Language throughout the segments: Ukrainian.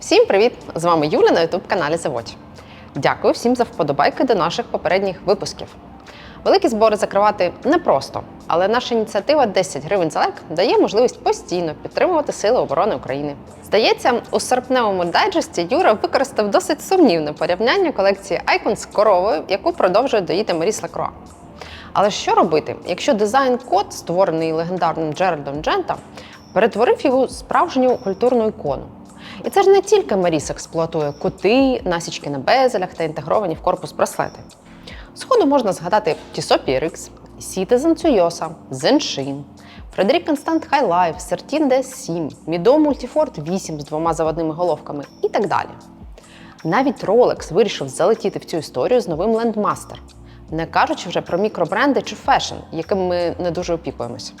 Всім привіт! З вами Юля на youtube каналі Заводь. Дякую всім за вподобайки до наших попередніх випусків. Великі збори закривати непросто, але наша ініціатива 10 гривень за лайк дає можливість постійно підтримувати Сили оборони України. Здається, у серпневому дайджесті Юра використав досить сумнівне порівняння колекції Icon з коровою, яку продовжує доїти Маріс Лакруа. Але що робити, якщо дизайн-код, створений легендарним Джеральдом Джента, перетворив його справжню культурну ікону? І це ж не тільки Маріс експлуатує коти, насічки на безелях та інтегровані в корпус браслети. Сходу можна згадати Тісо Пірикс, Citizen Цуйоса, Зеншин, Фредерік Констант Хайлайф, Сертін DS7, Мідо Мультіфорд 8 з двома заводними головками і так далі. Навіть Rolex вирішив залетіти в цю історію з новим Landmaster, не кажучи вже про мікробренди чи фешн, яким ми не дуже опікуємося.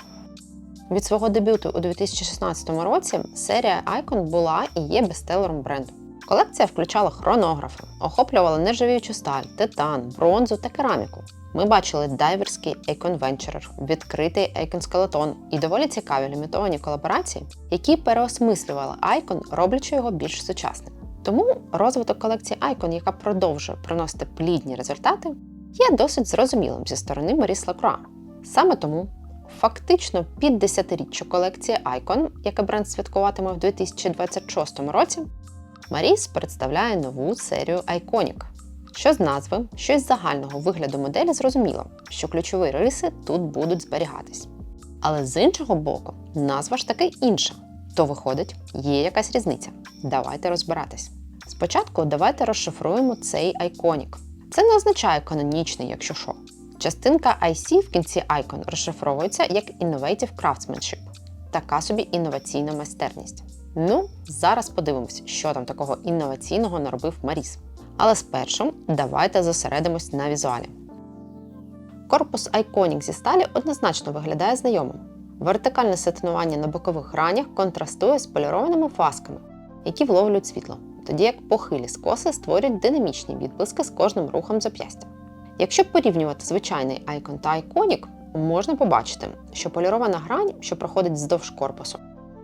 Від свого дебюту у 2016 році серія Icon була і є бестселером бренду. Колекція включала хронографи, охоплювала нержавіючу сталь, титан, бронзу та кераміку. Ми бачили дайверський Icon Venturer, відкритий Icon Skeleton і доволі цікаві лімітовані колаборації, які переосмислювали Icon, роблячи його більш сучасним. Тому розвиток колекції Icon, яка продовжує приносити плідні результати, є досить зрозумілим зі сторони Маріс Лакруа. Саме тому Фактично під десятиріччю колекції Icon, яке бренд святкуватиме в 2026 році, Маріс представляє нову серію Iconic. Що з назви, що з загального вигляду моделі зрозуміло, що ключові риси тут будуть зберігатись. Але з іншого боку, назва ж таки інша. То виходить, є якась різниця. Давайте розбиратись. Спочатку давайте розшифруємо цей Iconic. Це не означає канонічний, якщо що. Частинка IC в кінці Icon розшифровується як Innovative Craftsmanship. Така собі інноваційна майстерність. Ну, зараз подивимось, що там такого інноваційного наробив Маріс. Але спершу давайте зосередимось на візуалі. Корпус Iconic зі сталі однозначно виглядає знайомим. Вертикальне сатинування на бокових гранях контрастує з полірованими фасками, які вловлюють світло, тоді як похилі скоси створюють динамічні відблиски з кожним рухом зап'ястя. Якщо порівнювати звичайний Icon та Iconic, можна побачити, що полірована грань, що проходить вздовж корпусу,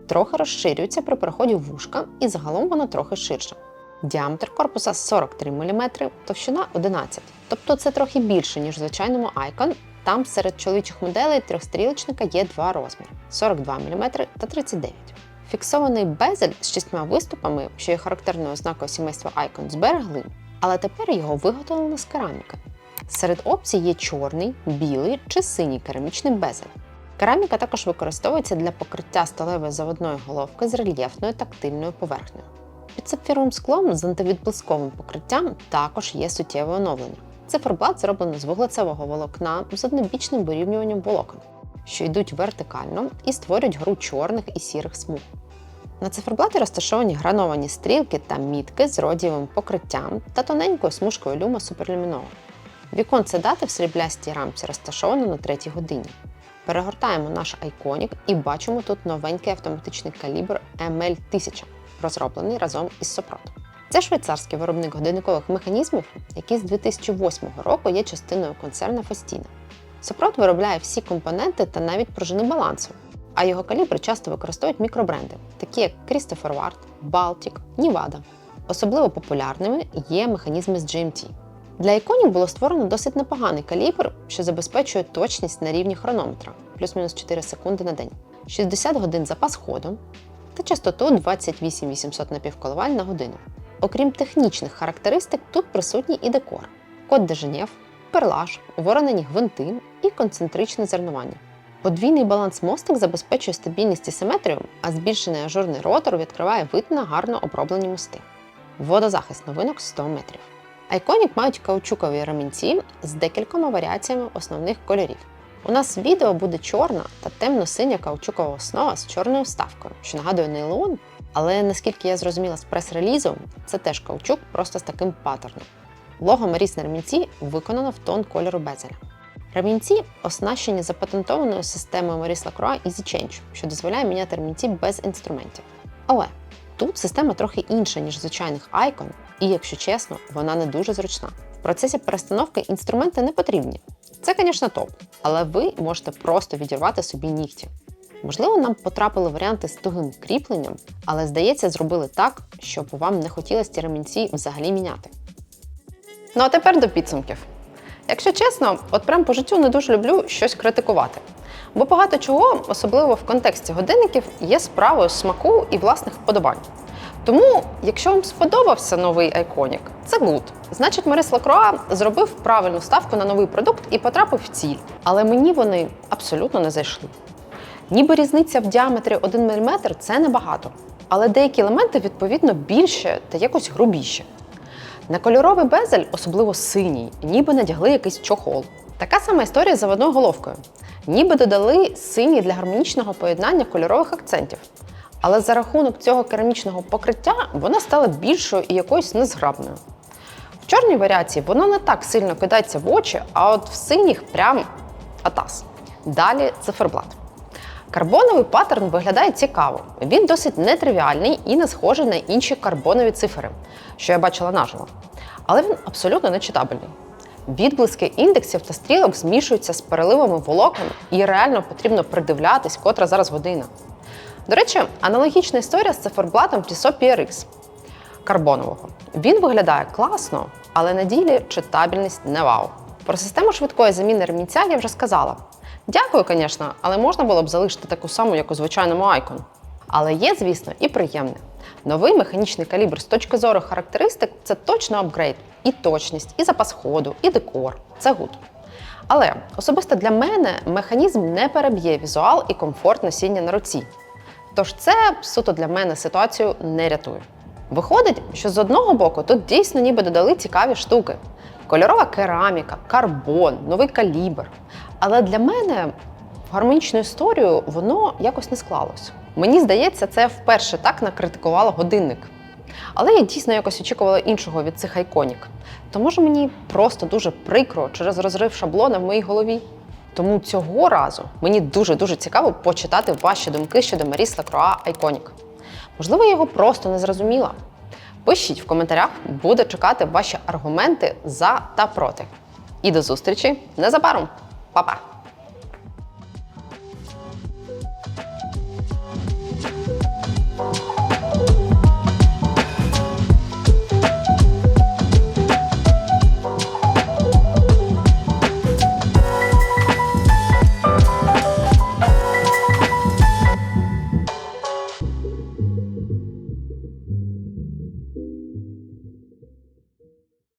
трохи розширюється при переході вушка і загалом вона трохи ширша. Діаметр корпуса 43 мм, товщина 11 тобто це трохи більше, ніж в звичайному Icon. Там серед чоловічих моделей трьохстрілочника є два розміри 42 мм та 39 Фіксований безель з шістьма виступами, що є характерною ознакою сімейства Icon, зберегли, але тепер його виготовлено з кераміки. Серед опцій є чорний, білий чи синій керамічний безель. Кераміка також використовується для покриття сталевої заводної головки з рельєфною тактильною поверхнею. Під сапфіровим склом з антивідблисковим покриттям також є суттєве оновлення. Циферблат зроблено з вуглецевого волокна з однобічним вирівнюванням волокон, що йдуть вертикально і створюють гру чорних і сірих смуг. На циферблаті розташовані грановані стрілки та мітки з родієвим покриттям та тоненькою смужкою люма суперлюмінова. Віконце дати в сріблястій рамці розташовано на третій годині. Перегортаємо наш айконік і бачимо тут новенький автоматичний калібр ML1000, розроблений разом із Сопрот. Це швейцарський виробник годинникових механізмів, який з 2008 року є частиною концерну Фастіна. Сопрот виробляє всі компоненти та навіть пружини балансу, а його калібри часто використовують мікробренди, такі як Christopher Ward, Baltic, Nivada. Особливо популярними є механізми з GMT. Для іконів було створено досить непоганий калібр, що забезпечує точність на рівні хронометра плюс-мінус 4 секунди на день, 60 годин запас ходу та частоту 28800 напівколиваль на годину. Окрім технічних характеристик, тут присутній і декор: код де Женєв, перлаж, воронені гвинти і концентричне зернування. Подвійний баланс мостик забезпечує стабільність і симетрію, а збільшений ажурний ротор відкриває вид на гарно оброблені мости. Водозахист новинок 100 метрів. Айконік мають каучукові ремінці з декількома варіаціями основних кольорів. У нас відео буде чорна та темно-синя каучукова основа з чорною вставкою, що нагадує нейлон, але наскільки я зрозуміла з прес-релізу, це теж каучук просто з таким паттерном. Лого Маріс на ремінці виконано в тон кольору безеля. Ремінці оснащені запатентованою системою Maurice Lacroix Easy Change, що дозволяє міняти ремінці без інструментів. Але тут система трохи інша, ніж звичайних Icon, і, якщо чесно, вона не дуже зручна. В процесі перестановки інструменти не потрібні. Це, звісно, топ, але ви можете просто відірвати собі нігті. Можливо, нам потрапили варіанти з тугим кріпленням, але здається, зробили так, щоб вам не хотілося ті ремінці взагалі міняти. Ну а тепер до підсумків. Якщо чесно, от прям по життю не дуже люблю щось критикувати. Бо багато чого, особливо в контексті годинників, є справою смаку і власних вподобань. Тому, якщо вам сподобався новий айконік, це гуд. Значить, Марис Лакроа зробив правильну ставку на новий продукт і потрапив в ціль. Але мені вони абсолютно не зайшли. Ніби різниця в діаметрі 1 мм це небагато, але деякі елементи відповідно більше та якось грубіші. На кольоровий безель, особливо синій, ніби надягли якийсь чохол. Така сама історія з заводною головкою. Ніби додали синій для гармонічного поєднання кольорових акцентів. Але за рахунок цього керамічного покриття вона стала більшою і якоюсь незграбною. В чорній варіації воно не так сильно кидається в очі, а от в синіх прям атас. Далі циферблат. Карбоновий паттерн виглядає цікаво. Він досить нетривіальний і не схожий на інші карбонові цифри, що я бачила наживо. Але він абсолютно нечитабельний. Відблиски індексів та стрілок змішуються з переливами волокон, і реально потрібно придивлятись, котра зараз година. До речі, аналогічна історія з циферблатом Tissot PRX карбонового. Він виглядає класно, але на ділі читабельність не вау. Про систему швидкої заміни ремінця я вже сказала. Дякую, звісно, але можна було б залишити таку саму, як у звичайному Icon. Але є, звісно, і приємне. Новий механічний калібр з точки зору характеристик це точно апгрейд. І точність, і запас ходу, і декор. Це гуд. Але особисто для мене механізм не переб'є візуал і комфорт носіння на руці. Тож це суто для мене ситуацію не рятує. Виходить, що з одного боку тут дійсно ніби додали цікаві штуки: кольорова кераміка, карбон, новий калібр. Але для мене гармонічну історію воно якось не склалось. Мені здається, це вперше так накритикувала годинник. Але я дійсно якось очікувала іншого від цих айконік. То може мені просто дуже прикро через розрив шаблона в моїй голові. Тому цього разу мені дуже-дуже цікаво почитати ваші думки щодо Маріс Лакроа Айконік. Можливо, я його просто не зрозуміла. Пишіть в коментарях, буду чекати ваші аргументи за та проти. І до зустрічі незабаром. Па-па!